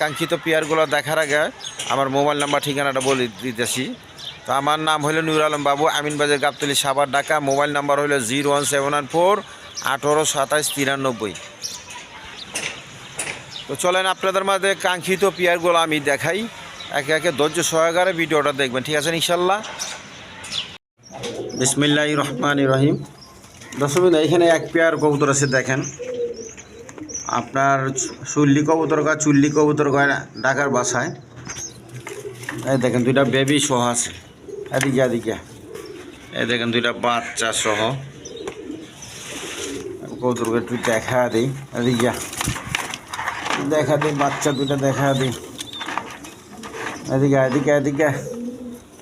কাঙ্ক্ষিত পেয়ারগুলো দেখার আগে আমার মোবাইল নাম্বার, ঠিকানাটা বলে দিতেছি। তো আমার নাম হলো নুর আলম বাবু আমিনবাজার গাবতলি সাবার ঢাকা। মোবাইল নাম্বার হলো zero one seven one four আঠেরো সাতাশ তিরানব্বই। তো চলেন আপনাদের মাঝে কাঙ্ক্ষিত পেয়ারগুলো আমি দেখাই। একে একে ধৈর্য সহকারে ভিডিওটা দেখবেন, ঠিক আছে ইনশাল্লাহ? বিসমিল্লাহ রহমান রহিম। দর্শক এখানে এক পেয়ার কবুতর আছে, দেখেন। আপনার চুল্লি কবুতর গা চুল্লি কবুতর গা ঢাকার বাসায়। এই দেখেন দুইটা বেবি সহ আছে। এদিকে এদিকে। এই দেখেন দুইটা বাচ্চা সহ। কবুতরকে একটু দেখা দিই, এদিকে। দেখা দিই, বাচ্চা দুইটা দেখা দিই। এদিকে এদিকে এদিকে।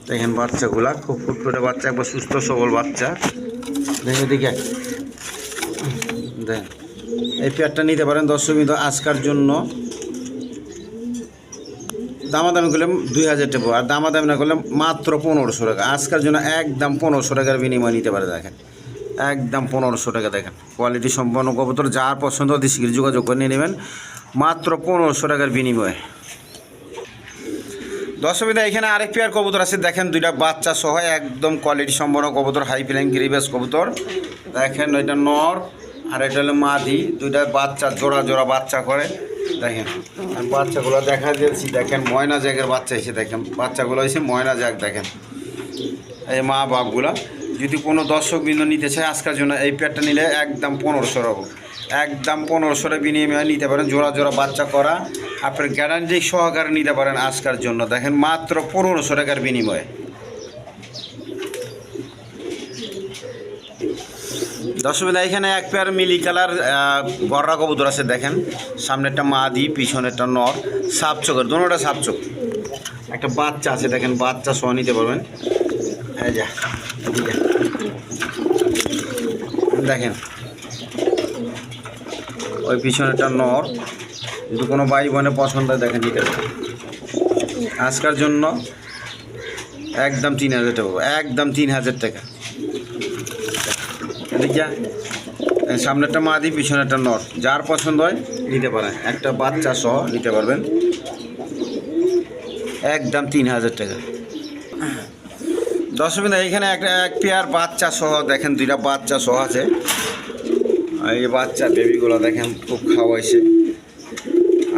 দেখেন বাচ্চাগুলা, খুব ফুটফুটে বাচ্চা, একবার সুস্থ, সবল বাচ্চা। দেখে এদিকে। দেখেন এই পেয়ারটা নিতে পারেন দর্শক বিন্দু, আজকার জন্য। দামাদামি করলে দুই হাজার টাকা আর দামাদামি না করলে মাত্র পনেরোশো টাকা। আজকার জন্য একদম পনেরোশো টাকার বিনিময় নিতে পারে, দেখেন। একদম পনেরোশো টাকা, দেখেন। কোয়ালিটি সম্পন্ন কবুতর, যার পছন্দ দিশির যোগাযোগ করে নিয়ে নেবেন। মাত্র পনেরোশো টাকার বিনিময়ে। দর্শকবিদা এখানে আরেক পেয়ার কবুতর আছে, দেখেন দুইটা বাচ্চা সহ একদম কোয়ালিটি সম্পন্ন কবুতর, হাই ফ্লাইং গ্রিবেস কবুতর। দেখেন, এটা নর। আর এটা হলো মাদি, দুইটা বাচ্চা, জোড়া জোড়া বাচ্চা করে। দেখেন আর বাচ্চাগুলো দেখা দিয়েছি, দেখেন, ময়না জ্যাগের বাচ্চা এসে দেখেন, বাচ্চাগুলো এসে ময়না জ্যাগ, দেখেন। এই মা বাপগুলা, যদি কোনো দর্শক বিন্দু নিতে চায় আজকের জন্য এই পেয়ারটা নিলে একদম পনেরোশো রকম একদম পনেরোশো বিনিময়ে নিতে পারেন, জোড়া জোড়া বাচ্চা করা। আপনার গ্যারান্টি সহকারে নিতে পারেন আজকের জন্য। দেখেন, মাত্র পনেরোশো টাকার বিনিময়ে। দর্শকবিদা এখানে এক পেয়ার মিলি কালার গররা কবুতর আছে, দেখেন। সামনেরটা মাদি, পিছনেরটা নর সাপ চোখের দুটোটা সাপ চোখ একটা বাচ্চা আছে, দেখেন, বাচ্চা সহ নিতে পারবেন। এই যা দেখেন। ওই পিছনেরটা নর। যদি কোনো ভাই বোনে পছন্দ হয়, দেখেন পারেন আজকের জন্য একদম তিন হাজার টাকা একদম তিন হাজার টাকা। এই সামনেরটা মাদি, পিছনেরটা নর। যার পছন্দ হয়, নিতে পারেন। একটা বাচ্চা সহ নিতে পারবেন। একদম তিন হাজার টাকা। দশমিন এখানে একটা, এক পেয়ার বাচ্চা সহ দেখেন, দুইটা বাচ্চা সহ আছে। এই বাচ্চা বেবিগুলো দেখেন, খুব খাওয়াইছে।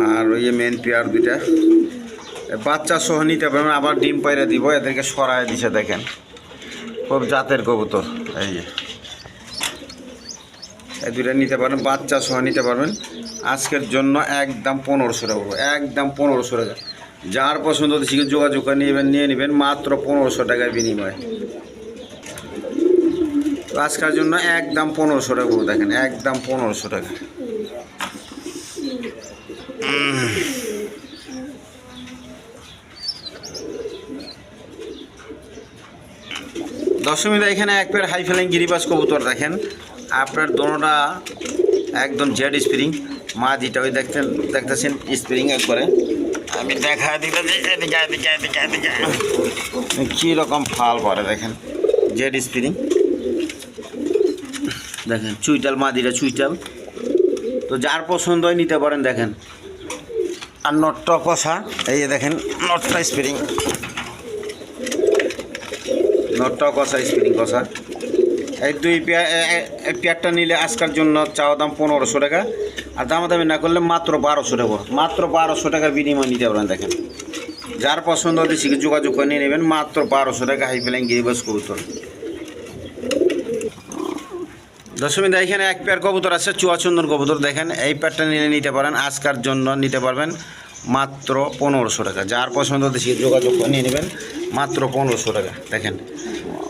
আর ওই মেন পেয়ার দুইটা। বাচ্চা সহ নিতে পারবেন, আবার ডিম পাইরা দিব, এদেরকে সরাই দিছে, দেখেন। খুব জাতের কবুতর, এই যে। এই দুইটা নিতে পারেন বাচ্চা সহ নিতে পারবেন। আজকের জন্য একদম পনেরোশো টাকা পড়বে, একদম পনেরোশো টাকা। যার পছন্দ হচ্ছে যোগাযোগ করে নেবেন নিয়ে নেবেন মাত্র পনেরোশো টাকার বিনিময়ে। আজকের জন্য একদম পনেরোশো টাকা পড়বে, দেখেন একদম পনেরোশো টাকা। দশমীরা এখানে এক পেয়ার হাই ফেলিং গিরিবাস কবুতর দেখেন। আপনার দোনোটা একদম জেড স্প্রিং মা যেটা ওই দেখতেন দেখতেছেন স্প্রিং একবারে। আমি দেখা দিতে এদিকে এদিকে এদিকে এদিকে কী রকম ফাল পরে দেখেন জেড স্প্রিং। দেখেন চুইটাল মাদিরা চুইটাল। তো যার পছন্দ হয় নিতে পারেন দেখেন। আর নটটা কষা এই যে দেখেন নটটা স্প্রিং। নটটা কষা স্প্রিং কষা। এই দুই পেয়ারটা নিলে আজকের জন্য চাওয়া দাম পনেরোশো টাকা। আর দামাদামি না করলে মাত্র বারোশো টাকা। মাত্র বারোশো টাকার বিনিময় নিতে পারেন দেখেন। যার পছন্দ হতে যোগাযোগ করে নিয়ে নেবেন, মাত্র বারোশো টাকা হাই ফ্লাইং গিরিবাস কবুতর। দশমিদা এখানে এক পেয়ার কবুতর আছে চুয়াচন্দন কবুতর, দেখেন। এই পেয়ারটা নিলে নিতে পারেন, আজকার জন্য নিতে পারবেন মাত্র পনেরোশো টাকা। যার পছন্দ হতে যোগাযোগ করে নিয়ে নেবেন, মাত্র পনেরোশো টাকা, দেখেন।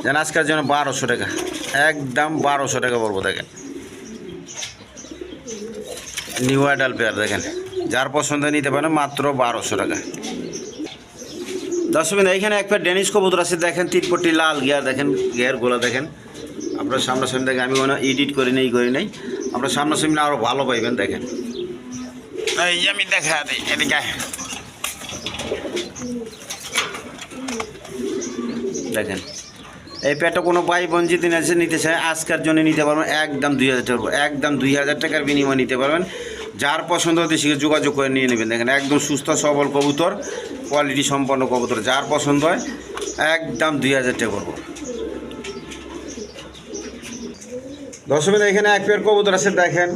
যেন আজকের জন্য বারোশো টাকা। একদম বারোশো টাকা বলব, দেখেন। নিউ আইডাল পেয়ার দেখেন। যার পছন্দ নিতে পারেন মাত্র বারোশো টাকা। দর্শকবিন্দু এইখানে এক প্যার ডেনিস কবুতর আছে, দেখেন, তিনপট্টি লাল গিয়ার দেখেন গিয়ারগুলো দেখেন। আপনার সামনাসামনি দেখেন আমি কোনো এডিট করি নাই করি নাই। আপনার সামনাসামনি আরও ভালো পাইবেন, দেখেন। এই আমি দেখা দিই, এদিকে দেখেন। এই প্যাটটা কোনো ভাই যদি আছে নিতে চায়, আজকের জন্য নিতে পারবেন একদম দুই হাজার টাকা, একদম দুই হাজার টাকার বিনিময়ে নিতে পারবেন। যার পছন্দ হতে সেখানে যোগাযোগ করে নিয়ে নেবেন। দেখেন, একদম সুস্থ, সবল কবুতর কোয়ালিটি সম্পন্ন কবুতর। যার পছন্দ হয়, একদম দুই হাজার টাকা করব। দর্শক, এখানে এক পেয়ার কবুতর আছে, দেখেন।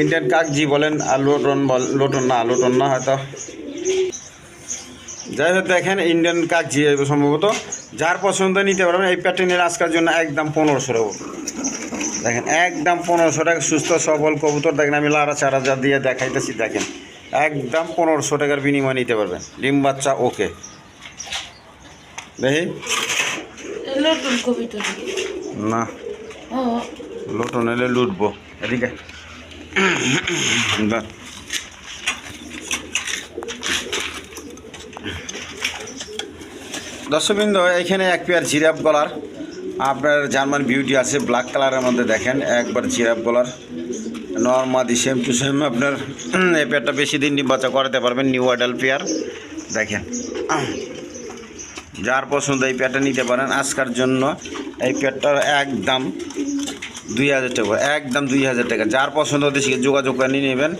ইন্ডিয়ান কাকজি বলেন, আর লোটন বল, লোটন না লোটন না, হয়তো। যাই হোক দেখেন ইন্ডিয়ান কাকজি সম্ভবত। যার পছন্দ নিতে পারবেন এই প্যাটার্নের আজকের জন্য একদম পনেরোশো টাকা দেখেন একদম পনেরোশো টাকা সুস্থ সবল কবুতর। দেখেন আমি লারা চারা যা দিয়ে দেখাইতেছি দেখেন। একদম পনেরোশো টাকার বিনিময় নিতে পারবেন। ডিম বাচ্চা ওকে। দেখি। না। লোটন এলে লুটবো। এদিকে। দর্শকবৃন্দ, এখানে এক পেয়ার জিরাফ গলার আপনার জার্মান বিউটি আছে ব্ল্যাক কালারের মধ্যে দেখেন, একবার জিরাফ গলার নর্মাদি সেম টু সেম আপনার এই পেয়ারটা বেশি দিন নির্বাচন করাতে পারবেন নিউ অ্যাডাল পেয়ার দেখেন, যার পছন্দ এই পেয়ারটা নিতে পারেন, আজকার জন্য এই পেয়ারটার একদম দুই হাজার টাকা একদম দুই হাজার টাকা। যার পছন্দ হতে সে যোগাযোগ করে নিয়ে নেবেন।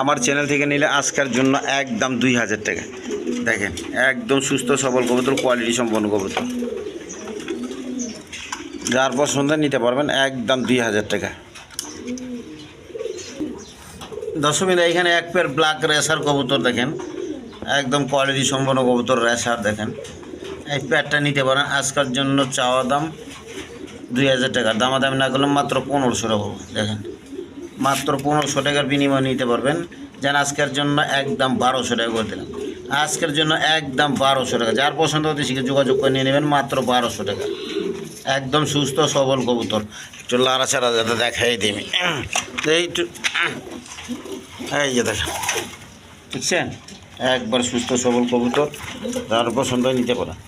আমার চ্যানেল থেকে নিলে আজকের জন্য একদম দুই হাজার টাকা। দেখেন, একদম সুস্থ, সবল কবুতর কোয়ালিটি সম্পন্ন কবুতর। যার পছন্দ নিতে পারবেন একদম দুই হাজার টাকা। দশমিন এখানে এক পেয়ার ব্ল্যাক রেসার কবুতর দেখেন, একদম কোয়ালিটি সম্পন্ন কবুতর রেসার দেখেন। এই প্যাডটা নিতে পারেন, আজকের জন্য চাওয়া দাম দুই হাজার টাকা। দামাদামি না করলে মাত্র পনেরোশো টাকা দেখেন। মাত্র পনেরোশো টাকার বিনিময় নিতে পারবেন। যেন আজকের জন্য একদম বারোশো টাকা করে দিলাম। আজকের জন্য একদম বারোশো টাকা। যার পছন্দ হতে শিখে যোগাযোগ করে নিয়ে নেবেন, মাত্র বারোশো টাকা। একদম সুস্থ, সবল কবুতর। একটু লাড়াচাড়া যাতে দেখাই দিবি এইটু এই যে দেখেন। ঠিকছেন একবার সুস্থ, সবল কবুতর, যার পছন্দ নিতে পারেন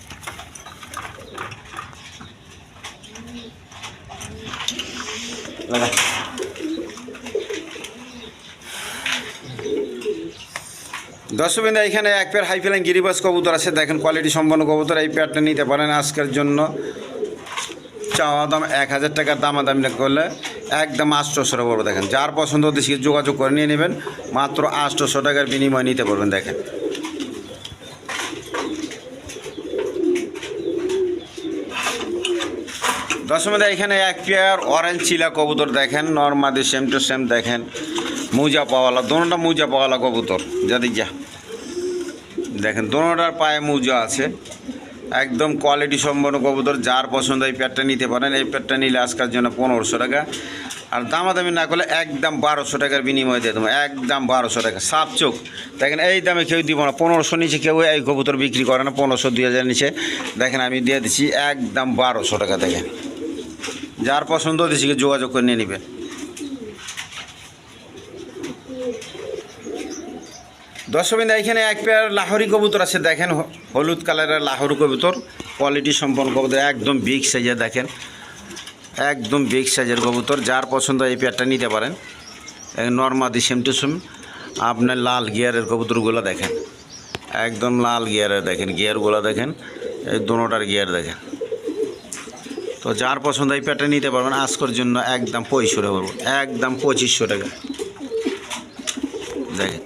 লাগা। দর্শকবৃন্দ, এখানে এক পেয়ার হাই ফেলাইন গিরিবাস কবুতর আছে। দেখেন কোয়ালিটি সম্পন্ন কবুতর, এই পেয়ারটা নিতে পারেন আজকের জন্য। চাওয়া দাম এক হাজার টাকার দামাদামি করলে একদম আটশোশো টাকা পড়বে দেখেন। যার পছন্দ সে যোগাযোগ করে নিয়ে নেবেন। মাত্র আটশোশো টাকার বিনিময় নিতে পারবেন, দেখেন। দশমীতে এখানে এক পেয়ার অরেঞ্জ চিলা কবুতর দেখেন। নর্মাদি সেম টু সেম দেখেন। মুজা পাওয়ালা, দোনোটা মুজা পাওয়ালা কবুতর। যাদি যা। দেখেন, দোনোটার পায়ে মুজা আছে। একদম কোয়ালিটি সম্পন্ন কবুতর, যার পছন্দ এই প্যাডটা নিতে পারেন। এই প্যাডটা নিলে আজকের জন্য পনেরোশো টাকা। আর দামাদামি না করলে একদম বারোশো টাকার বিনিময় দিয়ে দেবো। একদম বারোশো টাকা। সাপ চোখ। দেখেন, এই দামে কেউ দিব না। পনেরোশো নিচে কেউ এই কবুতর বিক্রি করে না। পনেরোশো, দুই হাজার নিচে। দেখেন, আমি দিয়ে দিচ্ছি একদম বারোশো টাকা দেখেন যার পছন্দ সেকে যোগাযোগ করে নিয়ে নেবেন দর্শকবিন্দু, এখানে এক পেয়ার লাহোরি কবুতর আছে, দেখেন হলুদ কালারের লাহোরি কবুতর। কোয়ালিটি সম্পন্ন কবুতর, একদম বিগ সাইজের দেখেন। একদম বিগ সাইজের কবুতর, যার পছন্দ এই পেয়ারটা নিতে পারেন। নর্মাদি সেম টু সেম আপনার লাল গিয়ারের কবুতরগুলো দেখেন। একদম লাল গিয়ারের দেখেন গিয়ারগুলো দেখেন। এই দোনোটার গিয়ার দেখেন। তো যার পছন্দ এই প্যাটার্ন নিতে পারবেন, আজকের জন্য একদম পঁয়ষট্টি টাকা। একদম পঁচিশশো টাকা। দেখেন।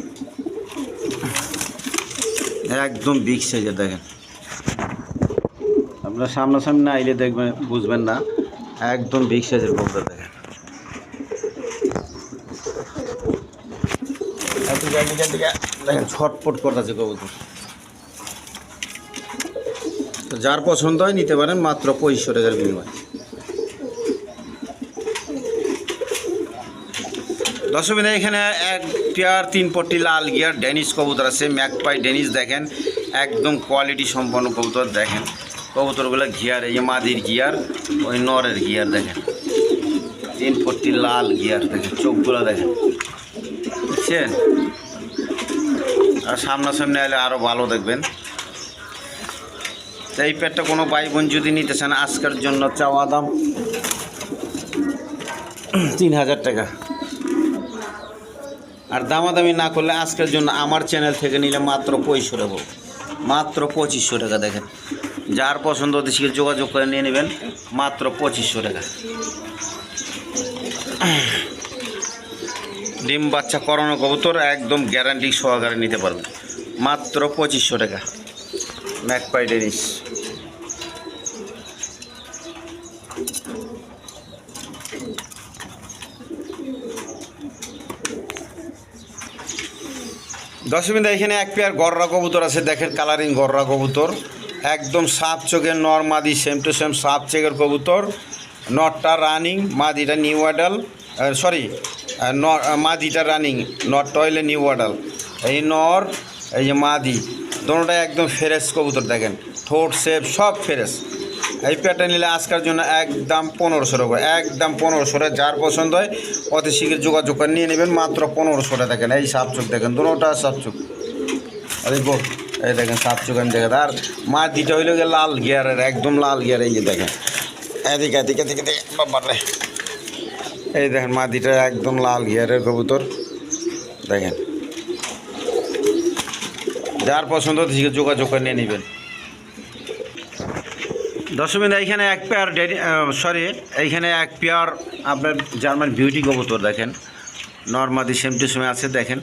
একদম বিগ সাইজের দেখেন। আপনার সামনাসামনি আইলে দেখবেন, বুঝবেন না। একদম বিগ সাইজের কবুতর দেখেন। দেখেন, ছটপট করতেছে কবুতর। যার পছন্দ হয় নিতে পারেন, মাত্র পঁয়ষট্টি টাকার বিনিময়। দশমিনে এখানে এক পেয়ার তিন পট্টি লাল গিয়ার ডেনিস কবুতর আছে, ম্যাকপাই ডেনিস দেখেন, একদম কোয়ালিটি সম্পন্ন কবুতর দেখেন। কবুতরগুলো গিয়ার, এই যে মাদির গিয়ার, ওই নরের গিয়ার দেখেন। তিন পট্টি লাল গিয়ার দেখেন, চোখগুলো দেখেন। বুঝছেন? আর সামনাসামনি এলে আরও ভালো দেখবেন। এই পেয়ারটা কোনো ভাই বোন যদি নিতে চান, আজকের জন্য চাওয়া দাম তিন হাজার টাকা। আর দামাদামি না করলে আজকের জন্য আমার চ্যানেল থেকে নিলে মাত্র পঁয়ষট্টি টাকা। মাত্র পঁচিশশো টাকা দেখেন। যার পছন্দ হতে সেটা যোগাযোগ করে নিয়ে নেবেন, মাত্র পঁচিশশো টাকা। ডিম বাচ্চা করানো কবুতর একদম গ্যারান্টি সহকারে নিতে পারবেন। মাত্র পঁচিশশো টাকা। ম্যাকপাই দশমিন এখানে এক পেয়ার গররা কবুতর আছে, দেখেন কালারিং গররা কবুতর। একদম সাপ চোখের নর, মাদি সেম টু সেম সাপ চোখের কবুতর। নটটা রানিং মাদিটা নিউ অ্যাডাল সরি মাদিটা রানিং নটটা হইলে নিউ অ্যাডাল এই নর, এই যে মাদি দোনোটা একদম ফ্রেশ কবুতর, দেখেন। ঠোঁট শেপ সব ফ্রেশ এই পেয়ারটা নিলে আজকের জন্য একদম পনেরোশো টাকা। একদম পনেরোশো টাকা। যার পছন্দ হয়, অতি শীঘ্র যোগাযোগ করে নিয়ে নেবেন। মাত্র পনেরোশো টাকা দেখেন। এই সাপ চোখ দেখেন দুটোটা সাপ চোখ। আরে এই দেখেন সাপ চোখ আমি দেখেন আর মা দিটা হইল গিয়ে লাল গিয়ারের, একদম লাল গিয়ার এই যে দেখেন। এদিকে এদিকে এদিকে বাবারে এই দেখেন মা দিটা একদম লাল গিয়ারের কবুতর। দেখেন। যার পছন্দ যোগাযোগ করে নিয়ে নেবেন। দশমিন এইখানে এক পেয়ার সরি এইখানে এক পেয়ার আপনার জার্মান বিউটি কবুতর দেখেন। নর্মাদি সেম টু সেমে আছে, দেখেন।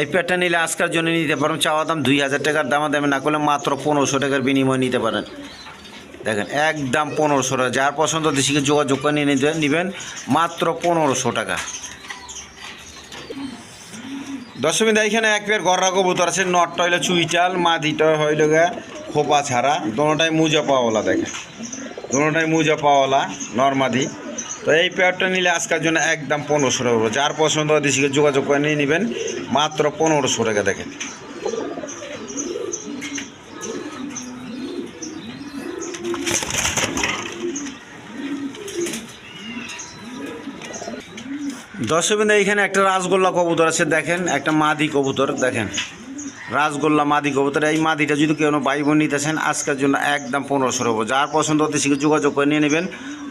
এই পেয়ারটা নিলে আজকের জন্য নিতে পারেন, চাওয়া দাম দুই হাজার টাকার, দামা দামে না করলে মাত্র পনেরোশো টাকার বিনিময়ে নিতে পারেন। দেখেন, একদম পনেরোশো টাকা। যার পছন্দ দেশিকে যোগাযোগ করে নিয়ে নিতে নেবেন, মাত্র পনেরোশো টাকা। দশমিন এইখানে এক পেয়ার গররা কবুতর আছে নটটা হইল চুইটাল মাদিটা হইল গা। খোপা ছাড়া দোনোটাই মুজা পাওয়ালা দেখে দোনোটাই মুজা পাওয়ালা, নর্মাদি। তো এই পেয়ারটা নিলে আজকের জন্য একদম পনেরোশো টাকা। যার পছন্দ দেশিকে যোগাযোগ করে নিয়ে নেবেন, মাত্র পনেরোশো টাকা দেখেন। দর্শকবৃন্দ এইখানে একটা রাসগোল্লা কবুতর আছে, দেখেন, একটা মাদি কবুতর, দেখেন। রাসগোল্লা মাদি কবুতর, এই মাদিটা যদি কেউ ভাই বোন নিতেছেন আজকের জন্য একদম পনেরোশো টাকা যার পছন্দ হতে সেগুলো যোগাযোগ করে নিয়ে নেবেন,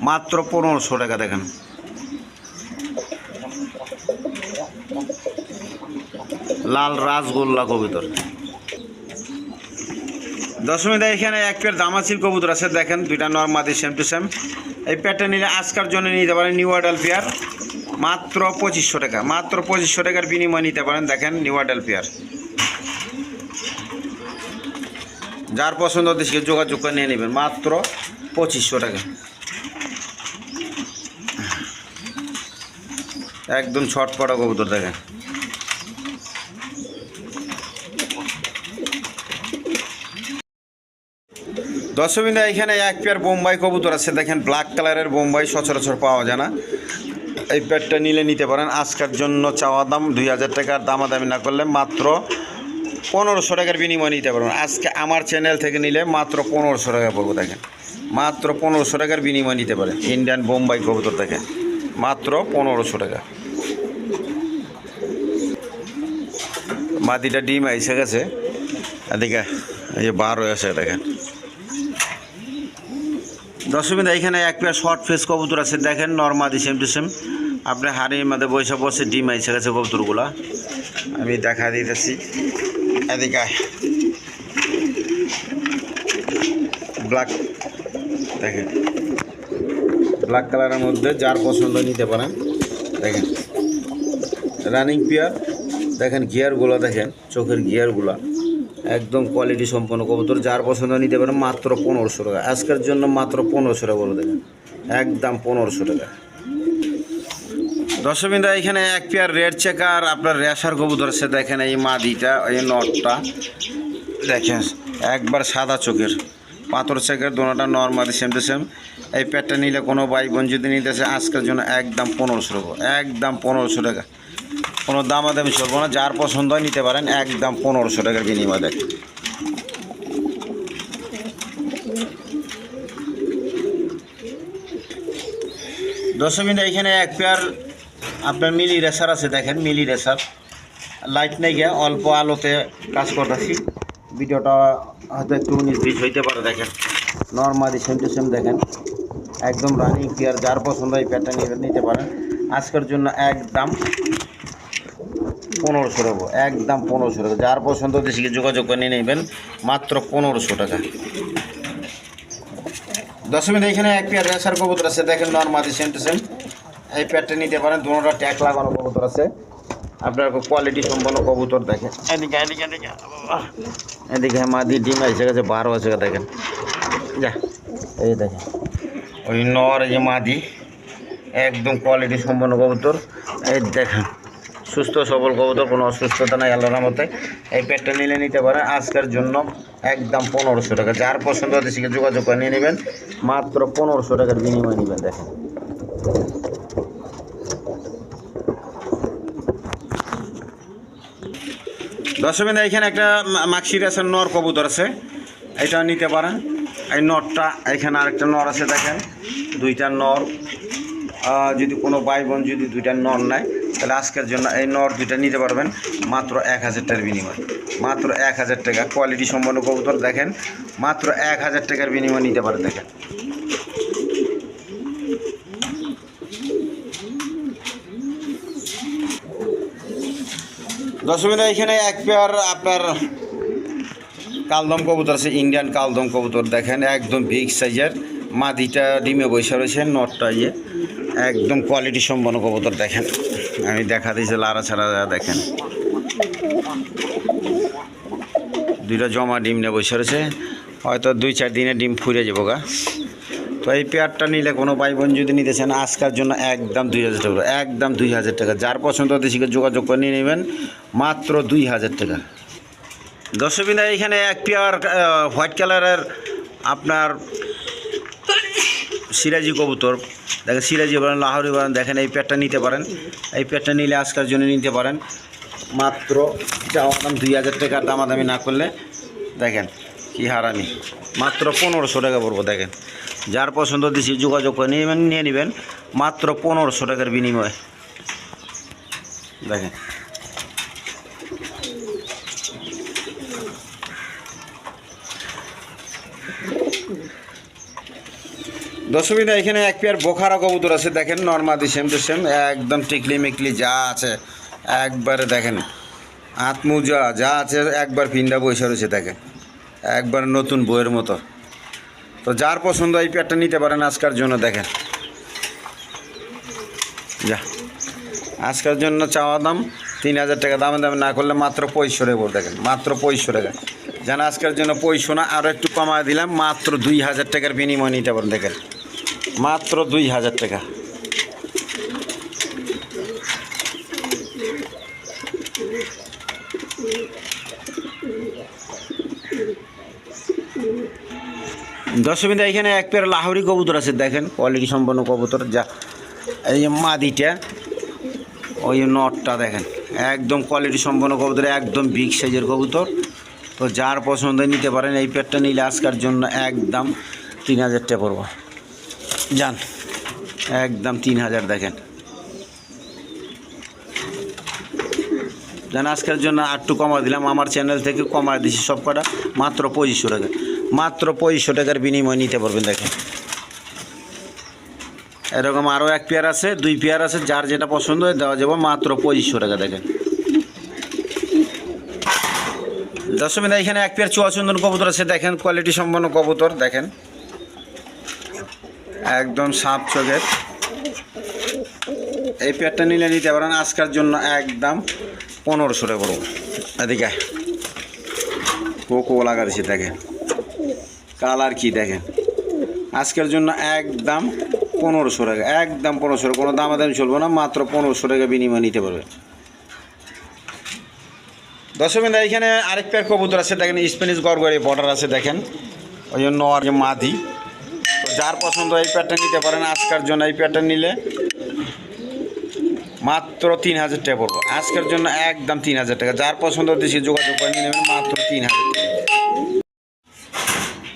মাত্র পনেরোশো টাকা দেখেন। লাল রাসগোল্লা কবুতর। দশমীদা এখানে এক পেয়ার দামাচির কবুতর আছে, দেখেন, দুইটা নর্মাদি সেম টু সেম এই পেয়ারটা নিলে আজকার জন্য নিতে পারেন নিউ আডাল পেয়ার মাত্র পঁচিশশো টাকা, মাত্র পঁচিশশো টাকার বিনিময় নিতে পারেন, দেখেন নিউ আডাল পেয়ার যার পছন্দ হতে সে যোগাযোগ করে নিয়ে নেবেন, মাত্র পঁচিশশো টাকা। একদম ছটপটা কবুতর দেখেন। দর্শকবিন্দু এখানে এক পেয়ার বোম্বাই কবুতর আছে। দেখেন ব্ল্যাক কালারের বোম্বাই সচরাচর পাওয়া যায় না। এই পেয়ারটা নিলে নিতে পারেন। আজকের জন্য চাওয়া দাম দুই হাজার টাকার দামাদামি না করলে মাত্র পনেরোশো টাকার বিনিময় নিতে পারবেন আজকে আমার চ্যানেল থেকে নিলে মাত্র পনেরোশো টাকা পড়ব, দেখেন। মাত্র পনেরোশো টাকার বিনিময় নিতে পারেন ইন্ডিয়ান বোম্বাই কবুতর থেকে মাত্র পনেরোশো টাকা। মাটিটা ডিম এসে গেছে এদিকে এই যে বার আছে দেখেন। দশমিন এখানে এক পেয়ার শর্ট ফেস কবুতর আছে, দেখেন, নর্মাদি সেম টু সেম আপনি হাড়ির মধ্যে বৈশাখ বসে ডিম এসে গেছে কবুতরগুলা। আমি দেখা দিতেছি। এদিকে। ব্ল্যাক দেখেন ব্ল্যাক কালারের মধ্যে যার পছন্দ নিতে পারেন, দেখেন। রানিং পেয়ার দেখেন গিয়ারগুলো দেখেন, চোখের গিয়ারগুলো একদম কোয়ালিটি সম্পন্ন কবুতর, যার পছন্দ নিতে পারেন মাত্র পনেরোশো টাকা। আজকের জন্য মাত্র পনেরোশো টাকা বলে দেখেন একদম পনেরোশো টাকা। দর্শকবিন্দু, এখানে এক পেয়ার রেড চেকার, আপনার রেশার কবুতর আছে, দেখেন এই মাদিটা, এই নটটা। দেখেন, একবার সাদা চোখের। পাথর চেকের দোনোটা নর্মালি সেম টু সেম এই প্যাডটা নিলে কোনো ভাই বোন যদি নিতেছে, আজকের জন্য একদম পনেরোশো টাকা। একদম পনেরোশো টাকা। কোনো দামাদামি চলবো না, যার পছন্দ হয় নিতে পারেন, একদম পনেরোশো টাকার বিনিময় দেখেন। দশমিন এখানে এক পেয়ার আপনার মিলি রেসার আছে, দেখেন, মিলি রেসার। লাইট নেই গিয়ে, অল্প আলোতে কাজ করতেছি। ভিডিওটা হয়তো একটু উনিশ হইতে পারে, দেখেন। নর্মালি সেম টু সেম দেখেন। একদম রানিং পেয়ার যার পছন্দ এই পেয়ারটা নিয়ে নিতে পারেন। আজকের জন্য একদম পনেরোশো টাকা একদম পনেরোশো টাকা যার পছন্দ দেশিকে যোগাযোগ করে নিয়ে নেবেন, মাত্র পনেরোশো টাকা। দশমিন এখানে এক পেয়ার রেসার কবুতর আছে, দেখেন নর্মালি সেম টু সেম এই পেয়ারটা নিতে পারেন দুটা ট্যাগ লাগানো কবুতর আছে। আপনার কোয়ালিটি সম্পন্ন কবুতর দেখেন। এদিকে এদিকে এদিকে এদিকে মাদি ডিম এসে গেছে বারো আছে দেখেন। যা এই দেখেন। ওই নর এই যে মাদি একদম কোয়ালিটি সম্পন্ন কবুতর। এই দেখেন সুস্থ সবল কবুতর কোনো অসুস্থতা নাই আল্লাহর মতে এই পেটটা নিলে নিতে পারে আজকের জন্য একদম পনেরোশো টাকা। যার পছন্দ হতে সেখানে যোগাযোগ করে নিয়ে নেবেন মাত্র পনেরোশো টাকার বিনিময়ে নেবেন দেখেন। দর্শকের এখানে একটা মাক্সির আছে, নর কবুতর আছে। এটা নিতে পারেন। এই নরটা, এখানে আরেকটা নর আছে, দেখেন। দুইটা নর। যদি কোনো ভাই বোন যদি দুইটা নর নেয়, তাহলে আজকের জন্য এই নর দুইটা নিতে পারবেন মাত্র এক হাজার টাকার বিনিময়। মাত্র এক হাজার টাকা। কোয়ালিটি সম্পন্ন কবুতর, দেখেন। মাত্র এক হাজার টাকার বিনিময় নিতে পারেন, দেখেন। দশমিনা এখানে এক পেয়ার আপনার কালদম কবুতর আছে ইন্ডিয়ান কালদম কবুতর দেখেন, একদম বিগ সাইজের মাদিটা, ডিমে বসে রয়েছে, নটটা ইয়ে। একদম কোয়ালিটি সম্পন্ন কবুতর দেখেন। আমি দেখা দিয়েছি লারা ছাড়া দেখেন। দুইটা জমা ডিম নিয়ে বসে রয়েছে। হয়তো দুই চার দিনে ডিম ফুরে যাব গা। তো এই পেয়ারটা নিলে কোনো ভাই বোন যদি নিতে চান আজকের জন্য একদম দুই হাজার টাকা একদম দুই হাজার টাকা। যার পছন্দ শিখে যোগাযোগ করে নিয়ে নেবেন, মাত্র দুই হাজার টাকা। দর্শকবিন্দা, এখানে এক পেয়ার হোয়াইট কালারের আপনার সিরাজি কবুতর। দেখেন, সিরাজি বলেন, লাহোরি বলেন, দেখেন, এই পেয়ারটা নিতে পারেন। এই পেয়ারটা নিলে আজকের জন্য নিতে পারেন, মাত্র চাওয়া দাম দুই হাজার টাকার দামাদামি না করলে, দেখেন। কি হারামি? মাত্র পনেরোশো টাকা পড়ব, দেখেন। যার পছন্দ দিছি, যোগাযোগ করে নেবেন, নিয়ে নেবেন। মাত্র পনেরোশো টাকার বিনিময়ে। দেখেন। দশমিনা এখানে এক পেয়ার বোখারা কবুতর আছে, দেখেন, নর্মাদি সেম টু সেম একদম টিকলি মিকলি, যা আছে, একবারে দেখেন, হাত যা আছে, একবার পিন্ডা বৈশা রয়েছে, দেখেন। একবার নতুন বইয়ের মতো। তো যার পছন্দ এই পেয়ারটা নিতে পারেন আজকের জন্য, দেখেন। যা, আজকের জন্য চাওয়া দাম তিন হাজার টাকা, দামে দামে না করলে মাত্র পঁয়ষো টাকা দেখেন, মাত্র পঁয়ষো টাকা। যেন আজকের জন্য পঁয়ষো না আরও একটু কমায় দিলাম, মাত্র দুই হাজার টাকার বিনিময় নিতে পারেন, দেখেন। মাত্র দুই হাজার টাকা। দশমিন্দা এখানে এক পেয়ার লাহোরি কবুতর আছে, দেখেন কোয়ালিটি সম্পন্ন কবুতর, যা এই যে মাদিটা, ওই নটটা, দেখেন, একদম কোয়ালিটি সম্পন্ন কবুতর, একদম বিগ সাইজের কবুতর। তো যার পছন্দ নিতে পারেন, এই পেয়ারটা নিলে আজকার জন্য একদম তিন হাজার টাকা পড়ব। যান, একদম তিন হাজার, দেখেন। যেন, আজকের জন্য আটটু কমা দিলাম, আমার চ্যানেল থেকে কমা দিছি সব কটা মাত্র পঁচিশশো টাকা। মাত্র পঁচিশশো টাকার বিনিময় নিতে পারবেন, দেখেন। এরকম আরও এক পেয়ার আছে, দুই পেয়ার আছে, যার যেটা পছন্দ হয় দেওয়া যাবে মাত্র পঁচিশশো টাকা, দেখেন। দশমিনা এখানে এক পেয়ার চুয়াচন্দন কবুতর আছে, দেখেন কোয়ালিটি সম্পন্ন কবুতর, দেখেন। একদম সাপ চোখের। এই পেয়ারটা নিলে নিতে পারেন, আজকার জন্য একদম পনেরোশো টাকা করব এদিকে। কোকো লাগা দিচ্ছে দেখেন। কালার কি দেখেন? আজকের জন্য একদম পনেরোশো টাকা, একদম পনেরোশো টাকা। কোনো দামাদামি চলবো না, মাত্র পনেরোশো টাকা বিনিময় নিতে পারবে। দশমিন এখানে আরেক পেয়ার কবুতর আছে, দেখেন স্প্যানিশ গড়গড়ি বর্ডার আছে, দেখেন। ওই জন্য আর মাদি। যার পছন্দ এই প্যাডটা নিতে পারেন, আজকের জন্য এই প্যাডটা নিলে মাত্র তিন হাজার টাকা পড়ব। আজকের জন্য একদম তিন হাজার টাকা। যার পছন্দ হচ্ছে যোগাযোগ করে নেবেন, মাত্র তিন হাজার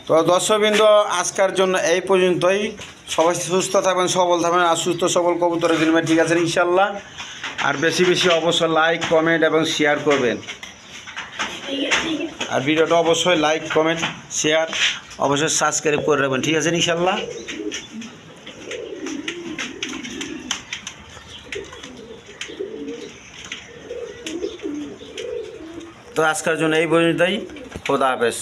তো দর্শকবৃন্দ, আজকের জন্য এই পর্যন্তই। সবাই সুস্থ থাকবেন, সবল থাকবেন, আর সুস্থ সবল কবুতরে কিনবেন ঠিক আছে ইনশাল্লাহ আর বেশি বেশি অবশ্যই লাইক কমেন্ট এবং শেয়ার করবেন। আর ভিডিওটা অবশ্যই লাইক কমেন্ট শেয়ার অবশ্যই সাবস্ক্রাইব করে রাখবেন, ঠিক আছে ইনশাল্লাহ তো আজকের জন্য এই পর্যন্তই। খোদা হাফেজ।